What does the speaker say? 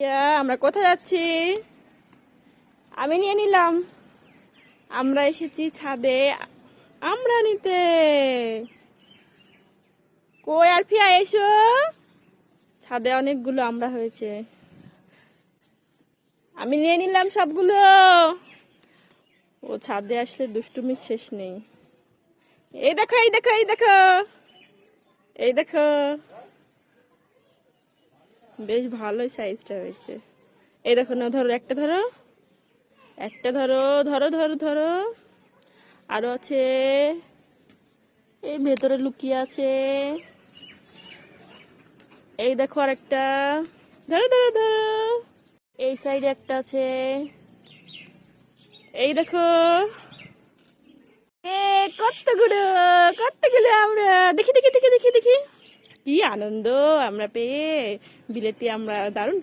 আমরা কোথায় যাচ্ছি? আমি নিয়ে নিলাম। আমরা এসেছি ছাদে আমরা নিতে কই আর ফিয়া এসো। ছাদে অনেকগুলো আমরা হয়েছে। আমি নিয়ে নিলাম সবগুলো। ও, ছাদে আসলে দুষ্টুমির শেষ নেই। এই দেখো এই দেখো এই দেখো। এই দেখো। বেশ ভালোই সাইজটা হয়েছে। এই দেখো, না, ধরো, একটা ধরো। একটা ধরো ধরো ধরো ধরো। আরও আছে। এই ভেতরে লুকিয়ে আছে। এই দেখো আর একটা ধরো ধরো ধরো। এই সাইডে একটা আছে। এই দেখো। কতগুলো কতগুলো আমরা দেখি দেখি দেখি দেখি দেখি কি আনন্দ আমরা পেয়ে বিলেতি আমরা দারুণ